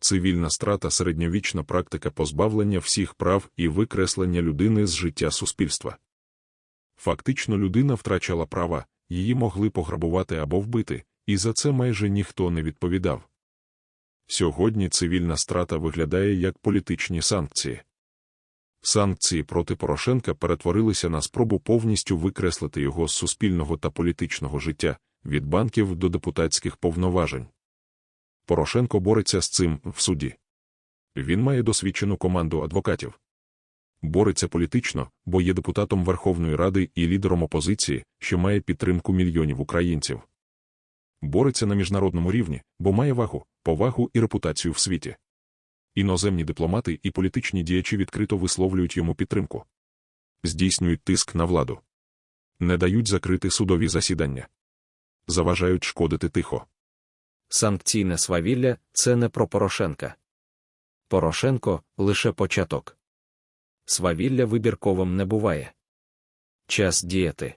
цивільна страта середньовічна практика позбавлення всіх прав і викреслення людини з життя суспільства. Фактично людина втрачала права, її могли пограбувати або вбити, і за це майже ніхто не відповідав. Сьогодні цивільна страта виглядає як політичні санкції. Санкції проти Порошенка перетворилися на спробу повністю викреслити його з суспільного та політичного життя, від банків до депутатських повноважень. Порошенко бореться з цим в суді. Він має досвідчену команду адвокатів. Бореться політично, бо є депутатом Верховної Ради і лідером опозиції, що має підтримку мільйонів українців. Бореться на міжнародному рівні, бо має вагу, повагу і репутацію в світі. Іноземні дипломати і політичні діячі відкрито висловлюють йому підтримку. Здійснюють тиск на владу. Не дають закрити судові засідання. Заважають шкодити тихо. Санкційне свавілля це не про Порошенка. Порошенко лише початок. Свавілля вибірковим не буває. Час діяти.